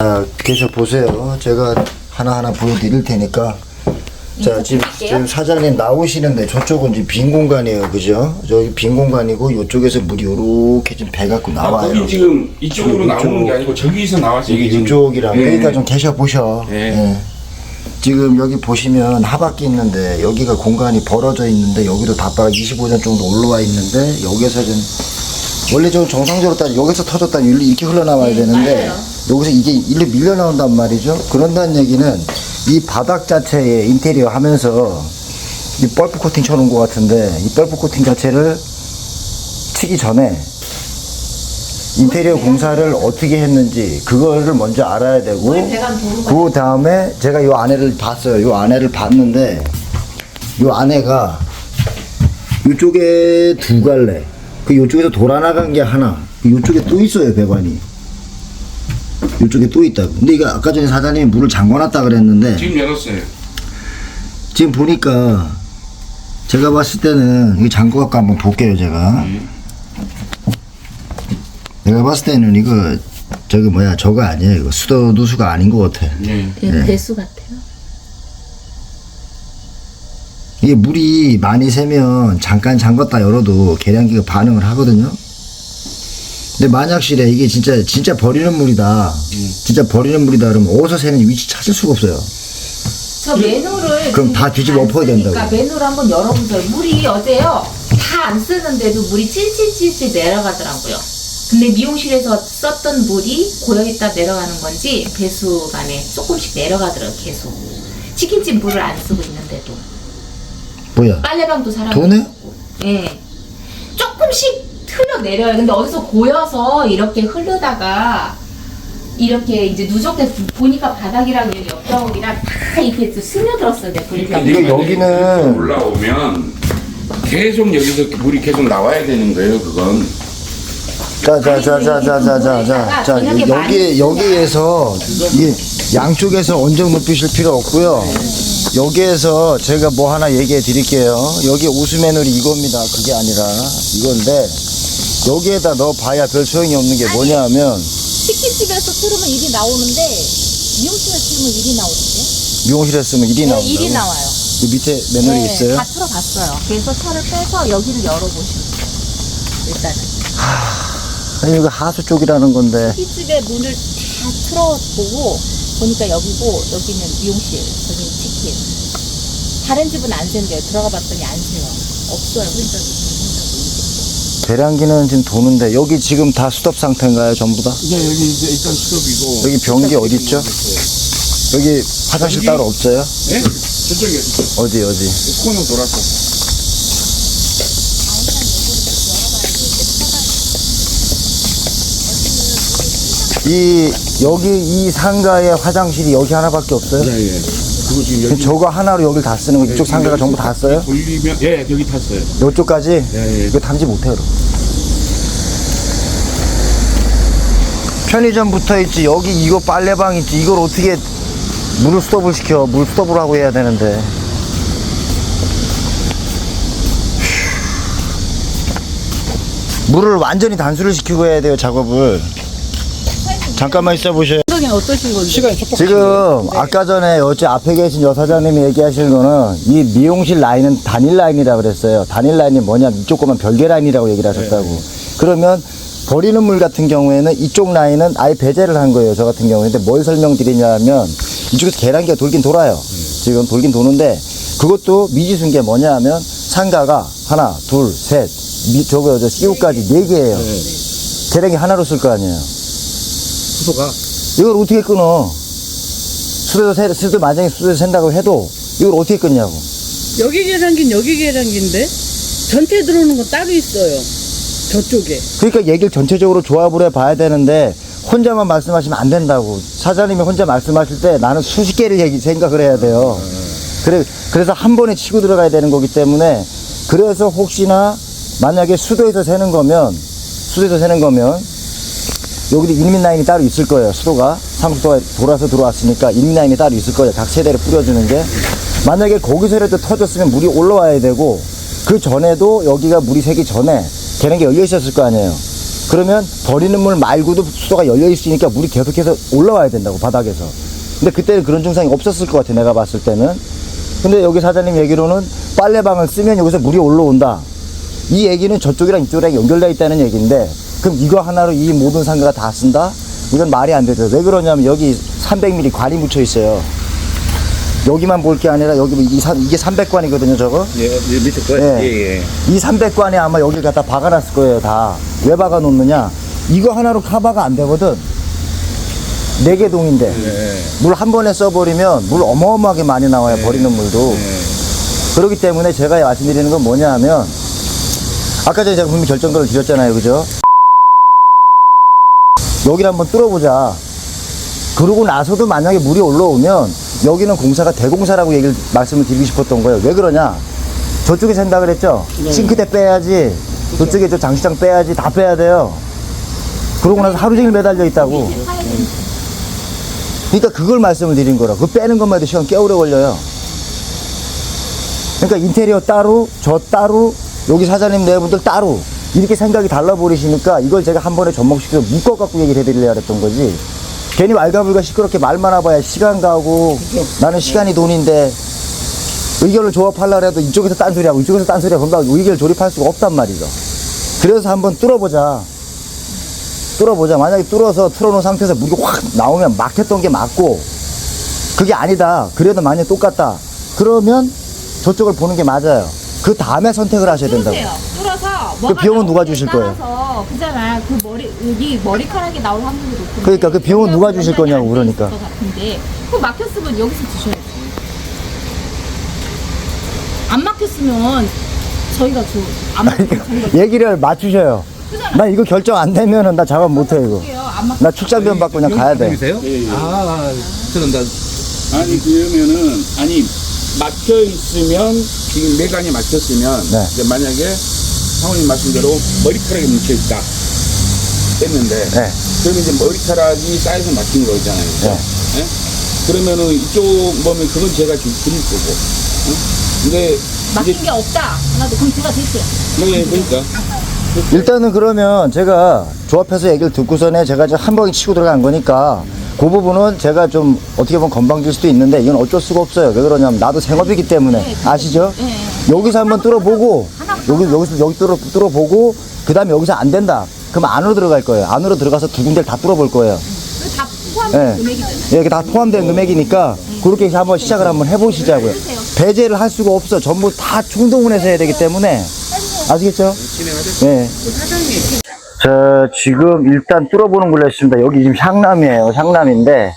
자, 계셔 보세요. 제가 하나하나 보여드릴 테니까. 자, 지금, 지금 사장님 나오시는데 저쪽은 지금 빈 공간이에요. 그죠? 저기 빈 공간이고 이쪽에서 물이 요렇게 좀 배갖고 아, 나와요. 거기 지금 이쪽으로 이쪽. 나오는 게 아니고 저기서 나와서 이게 지금 이쪽이랑 예. 그러니까 좀 계셔 보셔. 예. 예. 지금 여기 보시면 하바퀴 있는데 여기가 공간이 벌어져 있는데 여기도 다바가 25년 정도 올라와 있는데 여기서 좀 원래 좀 정상적으로 따져 여기서 터졌다 이렇게 흘러나와야 되는데 여기서 이게 일로 밀려 나온단 말이죠. 그런다는 얘기는 이 바닥 자체에 인테리어 하면서 이 펄프 코팅 쳐놓은 것 같은데 이 펄프 코팅 자체를 치기 전에 인테리어 공사를 어떻게 했는지 그거를 먼저 알아야 되고 그 다음에 제가 요 안에를 봤어요. 요 안에를 봤는데 요 안에가 요쪽에 두 갈래. 그 요쪽에서 돌아나간 게 하나. 그 요쪽에 또 있어요 배관이. 요쪽에 또 있다고. 근데 이거 아까 전에 사장님이 물을 잠궈놨다 그랬는데 지금 열었어요. 지금 보니까 제가 봤을 때는 이거 잠궈 갖고 한번 볼게요 제가. 내가 봤을 때는 이거 저기 뭐야 저거 아니에요. 이거 수도 누수가 아닌 것 같아. 예. 예, 배수 같아요. 이게 물이 많이 새면 잠깐 잠갔다 열어도 계량기가 반응을 하거든요. 근데 만약 실에 이게 진짜 진짜 버리는 물이다. 진짜 버리는 물이다 그러면 어디서 새는지 위치 찾을 수가 없어요. 저 매너를 그럼 다 뒤집어 엎어야 된다고. 그러니까 매너를 한번 열어보세요. 물이 어제요 다 안 쓰는데도 물이 찔찔찔찔 내려가더라고요. 근데 미용실에서 썼던 물이 고여있다 내려가는 건지 배수관에 조금씩 내려가더라고요. 계속. 치킨집 물을 안 쓰고 있는데도 뭐야? 빨래방도 사람 도네? 예. 조금씩 흘러 내려요. 근데 어디서 고여서 이렇게 흐르다가 이렇게 이제 누적돼 보니까 바닥이랑 여기 옆자국이랑 다 이렇게 스며들었어요. 내 보니까. 이거 여기는- 올라오면 계속 여기서 물이 계속 나와야 되는 거예요. 그건 자자자자자자자자 자 여기 여기에서 이 양쪽에서 언정 높이실 필요 없고요. 여기에서 제가 뭐 하나 얘기해 드릴게요. 여기 오스매놀이 이겁니다. 그게 아니라 이건데 여기에다 넣어 봐야 별 소용이 없는 게 뭐냐면 치킨집에서 틀으면 일이 나오는데 미용실에서 틀으면 일이 나오던데. 미용실에 쓰면 일이 나온다고. 일이 나와요. 이 밑에 매놀이 있어요? 다 틀어봤어요. 그래서 철을 빼서 여기를 열어보시면 돼요. 일단은. 아니 이거 하수 쪽이라는 건데 치킨집에 문을 다 틀어보고 보니까 여기고 여기는 미용실, 여기는 치킨. 다른 집은 안 샌대요. 들어가 봤더니 안 새요. 없어요. 흔적이. 배량기는 지금 도는데 여기 지금 다 수납 상태인가요 전부 다? 네, 여기 이제 일단 수업이고 여기 변기 어디 있죠? 여기 화장실 따로 없어요? 네? 저쪽에 저쪽. 어디 어디? 코너 돌아서 이 여기 이 상가에 화장실이 여기 하나밖에 없어요? 예, 예. 그리고 지금 여기 저거 하나로 여기를 다 쓰는 거 이쪽 상가가 전부 다 써요? 돌리면 예, 여기 탔어요. 이쪽까지? 예, 예. 이거 탐지 못해요. 그럼. 편의점 붙어 있지 여기 이거 빨래방 있지 이걸 어떻게 물을 스톱을 시켜 물 스톱을 하고 해야 되는데 물을 완전히 단수를 시키고 해야 돼요 작업을 잠깐만 있어 보셔요 생각이 어떠신 건지. 시간이 촉박. 지금 아까 전에 어째 앞에 계신 여사장님이 얘기하시는 거는 이 미용실 라인은 단일 라인이라 그랬어요. 단일 라인이 뭐냐 이쪽 거만 별개 라인이라고 얘기를 하셨다고. 그러면 버리는 물 같은 경우에는 이쪽 라인은 아예 배제를 한 거예요. 저 같은 경우에. 근데 뭘 설명드리냐면 이쪽에서 계란기가 돌긴 돌아요. 지금 돌긴 도는데 그것도 미지수인 게 뭐냐 하면 상가가 하나, 둘, 셋, 미, 저거 저 CU까지 네 개예요. 계량기 하나로 쓸 거 아니에요. 수소가 이걸 어떻게 끊어? 수도에서 새, 수도 만약에 수도에서 샌다고 해도 이걸 어떻게 끊냐고. 여기 계란기는 여기 계란기인데 전체 들어오는 건 따로 있어요. 저쪽에. 그러니까 얘기를 전체적으로 조합을 해 봐야 되는데 혼자만 말씀하시면 안 된다고. 사장님이 혼자 말씀하실 때 나는 수십 개를 얘기, 생각을 해야 돼요. 그래, 그래서 한 번에 치고 들어가야 되는 거기 때문에 그래서 혹시나 만약에 수도에서 새는 거면 수도에서 새는 거면 여기도 일민 라인이 따로 있을 거예요. 수도가 상수도가 돌아서 들어왔으니까 일민 라인이 따로 있을 거예요. 각 세대를 뿌려주는 게 만약에 거기서라도 터졌으면 물이 올라와야 되고 그 전에도 여기가 물이 새기 전에 계량기 열려 있었을 거 아니에요. 그러면 버리는 물 말고도 수도가 열려 있으니까 물이 계속해서 올라와야 된다고 바닥에서. 근데 그때는 그런 증상이 없었을 것 같아 내가 봤을 때는. 근데 여기 사장님 얘기로는 빨래방을 쓰면 여기서 물이 올라온다. 이 얘기는 저쪽이랑 이쪽이랑 연결돼 있다는 얘기인데 그럼 이거 하나로 이 모든 상가가 다 쓴다? 이건 말이 안 되죠. 왜 그러냐면 여기 300mm 관이 묻혀 있어요. 여기만 볼 게 아니라 여기 이 이게 300관이거든요, 저거. 예, 밑에 거. 예. 예. 이 300관에 아마 여기 갖다 박아놨을 거예요, 다. 왜 박아놓느냐? 이거 하나로 커버가 안 되거든. 네 개 동인데. 물한 번에 써버리면 물 어마어마하게 많이 나와요, 버리는 물도. 그렇기 때문에 제가 말씀드리는 건 뭐냐 하면, 아까 전에 제가 분명히 결정도를 드렸잖아요, 그죠? 여기를 한번 뚫어보자. 그러고 나서도 만약에 물이 올라오면 여기는 공사가 대공사라고 얘기를 말씀을 드리고 싶었던 거예요. 왜 그러냐? 저쪽에 샌다 그랬죠? 싱크대 빼야지. 저쪽에 저 장시장 빼야지. 다 빼야 돼요. 그러고 나서 하루 종일 매달려 있다고. 그러니까 그걸 말씀을 드린 거라. 그거 빼는 것만 해도 시간 꽤 오래 걸려요. 그러니까 인테리어 따로, 저 따로, 여기 사장님 네분들 따로. 이렇게 생각이 달라버리시니까 이걸 제가 한 번에 접목시켜서 묶어갖고 얘기를 해드리려고 했던 거지. 괜히 왈가불가 시끄럽게 말만 해봐야 시간 가고 나는 시간이 돈인데 의견을 조합하려고 해도 이쪽에서 딴소리하고 이쪽에서 딴소리하고 그러면 의견을 조립할 수가 없단 말이죠. 그래서 한번 뚫어보자. 뚫어보자. 만약에 뚫어서 틀어놓은 상태에서 물이 확 나오면 막혔던 게 맞고 그게 아니다. 그래도 만약에 똑같다. 그러면 저쪽을 보는 게 맞아요. 그 다음에 선택을 하셔야 된다고. 그 비용은 누가 주실 거예요? 따라서 그잖아. 그 머리 여기 머리카락이 나올 확률이 높은데. 그러니까 그 비용은 누가 주실 거냐고, 그러니까. 같은데 그 막혔으면 여기서 주셔야지. 안 막혔으면 저희가 저안 막혔으면 저희가 얘기를 맞추셔요. 그잖아. 나 이거 결정 안 되면은 나 작업 못 해, 이거. 안 막혔. 나 출장비원 받고 그냥 가야 돼. 세요 아, 저는 다 아니 그러면은 아니 막혀 있으면 지금 매간이 막혔으면 네. 이제 만약에 사모님 말씀대로 머리카락이 뭉쳐 있다 뺐는데 네. 그러면 이제 머리카락이 쌓여서 막힌 거잖아요. 그죠? 예? 그러면은 이쪽 보면 그건 제가 좀 드릴 거고. 응? 근데 막힌 이제 게 없다. 하나도 그럼 제가 드릴게요. 네, 그러니까 일단은 그러면 제가 조합해서 얘기를 듣고서는 제가 한 방에 치고 들어간 거니까 그 부분은 제가 좀 어떻게 보면 건방질 수도 있는데 이건 어쩔 수가 없어요. 왜 그러냐면 나도 생업이기 때문에 네, 아시죠? 네. 여기서 한번 뚫어보고 여기 여기서 여기 뚫어 뚫어보고 그 다음에 여기서 안 된다. 그럼 안으로 들어갈 거예요. 안으로 들어가서 두 군데를 다 뚫어볼 거예요. 그다 포함된 네. 금액이잖아요. 이게 다 포함된 금액이니까 그렇게 해서 한번 시작을 한번 해보시자고요. 배제를 할 수가 없어. 전부 다 총동원해서 해야 되기 때문에 아시겠죠? 네. 저 지금 일단 뚫어보는 걸로 했습니다. 여기 지금 향남이에요. 향남인데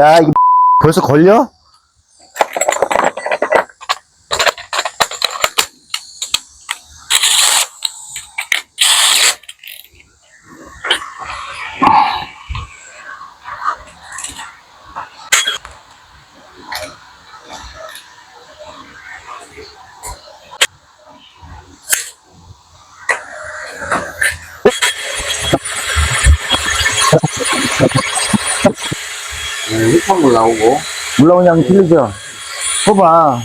야 이거 벌써 걸려? 한 물 나오고 물나오는 양이 틀리죠? 봐봐.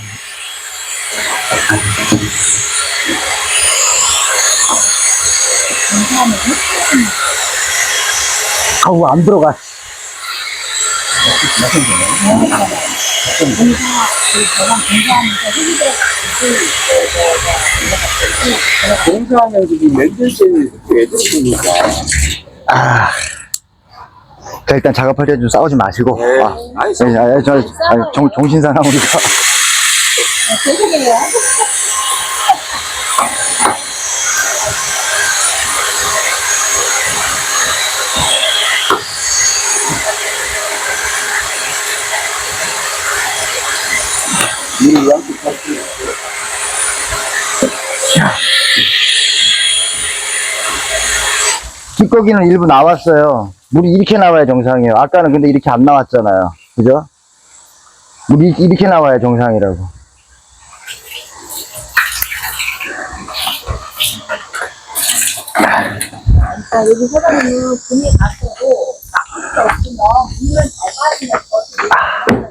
아우, 안 들어가. 공사하면서 이 맨들새는 왜 들어오니까. 아. 자, 일단 작업할 때 좀 싸우지 마시고. 네. 아, 아니, 네, 아, 저, 아니, 정, 정신 사나 우리가. 찌꺼기는 일부 나왔어요. 물이 이렇게 나와야 정상이에요. 아까는 근데 이렇게 안 나왔잖아요. 그죠? 물이 이렇게 나와야 정상이라고. 아, 여기 사장님은 분이 나쁠 게 없으면 물을 잘 빠지면 더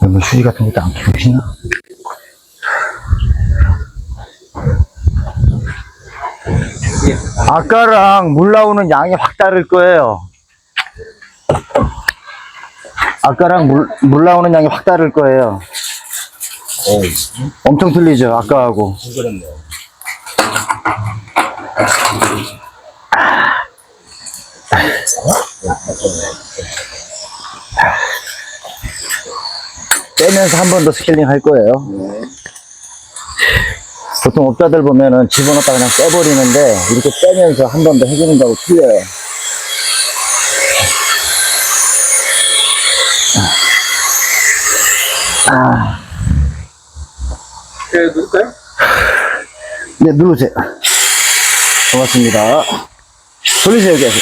뭐 휴지 같은 것도 안 키우시나? 아까랑 물 나오는 양이 확 다를 거예요. 아까랑 물, 물 나오는 양이 확 다를 거예요. 엄청 틀리죠, 아까하고. 빼면서 한 번 더 스케일링 할 거예요. 보통 업자들 보면은 집어넣었다 그냥 빼버리는데 이렇게 빼면서 한 번 더 해주는 거하고 틀려요. 아, 네, 누를까요? 네, 누르세요. 고맙습니다. 돌리세요, 여기.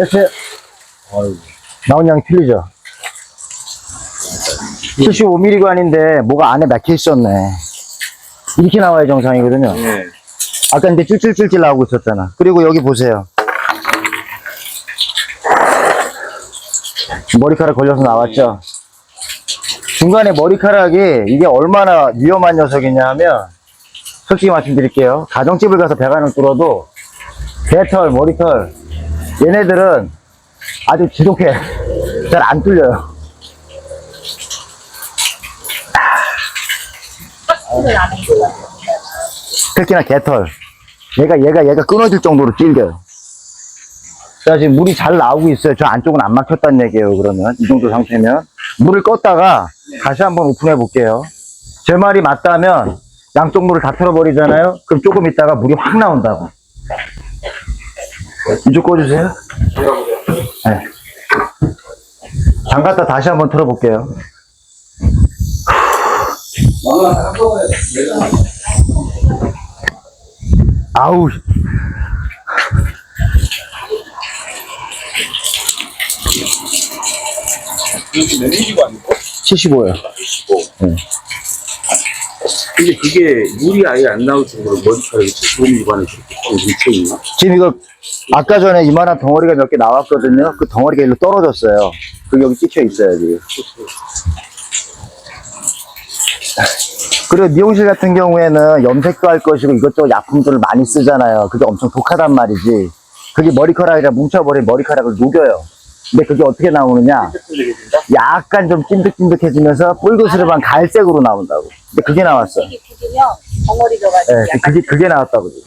됐어요. 나온 양이 틀리죠? 75mm관인데 뭐가 안에 막혀 있었네. 이렇게 나와야 정상이거든요. 네. 아까 근데 찔찔찔찔 나오고 있었잖아. 그리고 여기 보세요. 머리카락 걸려서 나왔죠? 중간에 머리카락이 이게 얼마나 위험한 녀석이냐 하면, 솔직히 말씀드릴게요. 가정집을 가서 배관을 뚫어도, 개털, 머리털, 얘네들은 아주 지독해. 잘 안 뚫려요. 특히나 개털. 얘가, 얘가, 얘가 끊어질 정도로 질겨요. 자, 지금 물이 잘 나오고 있어요. 저 안쪽은 안 막혔다는 얘기예요, 그러면. 이 정도 상태면. 물을 껐다가 다시 한번 오픈해 볼게요. 제 말이 맞다면 양쪽 물을 다 틀어버리잖아요? 그럼 조금 있다가 물이 확 나온다고. 이쪽 꺼주세요. 네. 잠갔다 다시 한번 틀어볼게요. 아우, 이게 몇 미리가 아니고? 75요. 근데 그게 물이 아예 안 나올 정도로 머리카락이 75mm관에 그렇게 꽉 뭉쳐있나? 지금 이거 아까 전에 이만한 덩어리가 몇 개 나왔거든요. 그 덩어리가 일로 떨어졌어요. 그게 여기 찍혀 있어요, 지금. 그리고 미용실 같은 경우에는 염색도 할 것이고 이것저것 약품들을 많이 쓰잖아요. 그게 엄청 독하단 말이지. 그게 머리카락이랑 뭉쳐버린 머리카락을 녹여요. 근데 그게 어떻게 나오느냐? 약간 좀 찐득찐득해지면서 뿔그스름한 갈색으로 나온다고. 근데 그게 나왔어. 이게 굳으면 덩어리 져가지고 네, 약간 그게, 그게 나왔다고. 지금.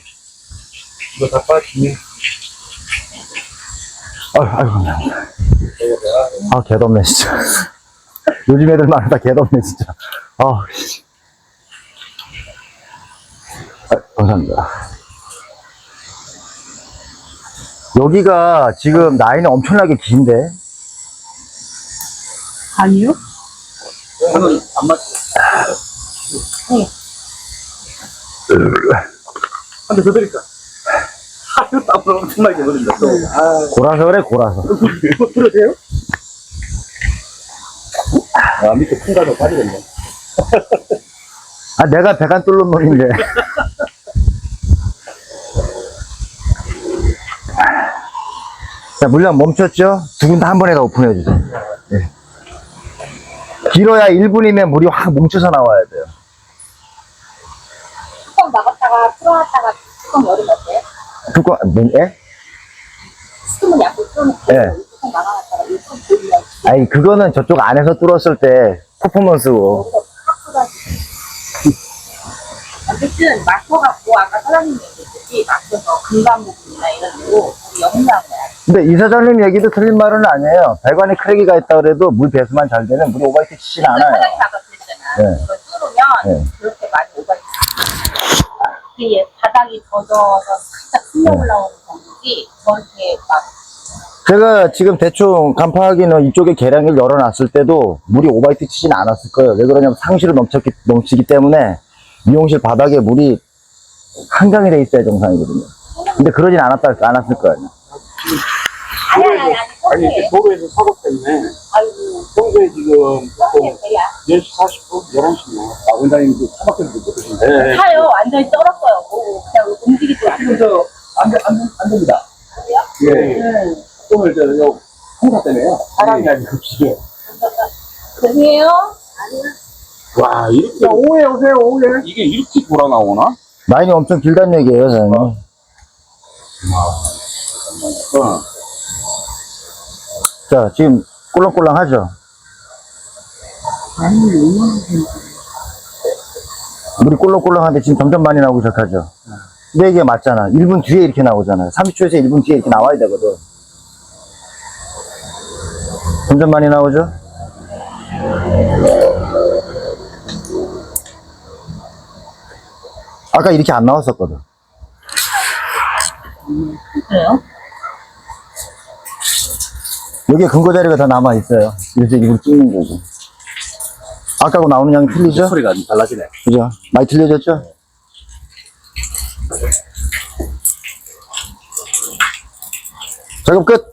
이거 다 빠지네. 아유, 아이고, 아, 개덥네, 진짜. 요즘 애들 말은 다 개덥네, 진짜. 아, 씨. 아, 감사합니다. 여기가 지금 라인이 엄청나게 긴데? 아니요? 오늘 안 맞. 한대더 드릴까? 하루 땀을 엄청 많이 버린다. 또. 아, 고라서 그래, 고라서. 이거 들으세요? 아, 밑에 큰 가서 빠지겠네. 아, 내가 배관 뚫는 놈인데. 자, 물량 멈췄죠? 두군다한 번에 다 오픈해 주세요. 예. 길어야 1분이면 물이 확 뭉쳐서 나와야 돼요. 뚜껑 막았다가 풀어놨다가 뚜껑 열으면 어때요? 뚜껑, 뭐, 예? 스팀은 약간 풀어놓고 네. 뚜껑 막아놨다가 이렇게 돌리면 아니, 그거는 저쪽 안에서 뚫었을 때 퍼포먼스고. 여기서 팍 쏟아지고 어쨌든 막혀갖고 아까 사장님 얘기했듯이 막혀서 금방 부분이나 이런 데로 거야 근데 이사장님 얘기도 틀린 말은 아니에요. 배관에 크랙이가 있다 그래도 물 배수만 잘 되면 물이 오바이트 치진 않아요. 사장님 아까 그랬잖아 네. 뚫으면 네. 그렇게 많이 오가지 이게 바닥이 젖어서 살짝 흘러 네. 올라오는 정도지 저렇게 막 제가 지금 대충 간파하기는 이쪽에 계량기를 열어놨을 때도 물이 오바이트 치진 않았을 거예요. 왜 그러냐면 상시로 넘쳤기, 넘치기 때문에 미용실 바닥에 물이 한강이 돼 있어야 정상이거든요. 근데 그러진 않았다, 않았을 거예요. 아니 아니 아니 아니 도로에서 사고 때문에 아이고. 평소에 지금 배야 10시 40분, 11시면 아 원장님도 차박해도 못 드신데. 타요. 완전히 쩔었어요. 뭐 그냥 움직이지 않고 지금 저안 안, 안 됩니다. 예. 응. 오늘 저요 홍사 때문에요. 사람이 아니고 기계 죄송해요? 와 이렇게 오해 오세요 오해 이게 이렇게 돌아 나오나? 라인이 엄청 길다는 얘기예요, 사장님. 어. 자, 지금 꿀렁꿀렁 하죠? 물이 꿀렁꿀렁한데 지금 점점 많이 나오기 시작하죠? 근데 이게 맞잖아. 1분 뒤에 이렇게 나오잖아요. 30초에서 1분 뒤에 이렇게 나와야 되거든. 점점 많이 나오죠? 아까 이렇게 안 나왔었거든. 그래요? 여기에 근거 자리가 더 남아 있어요. 그래서 이걸 찍는 거고. 아까하고 나오는 양이 틀리죠? 소리가 달라지네. 그죠? 많이 틀려졌죠? 작업 끝!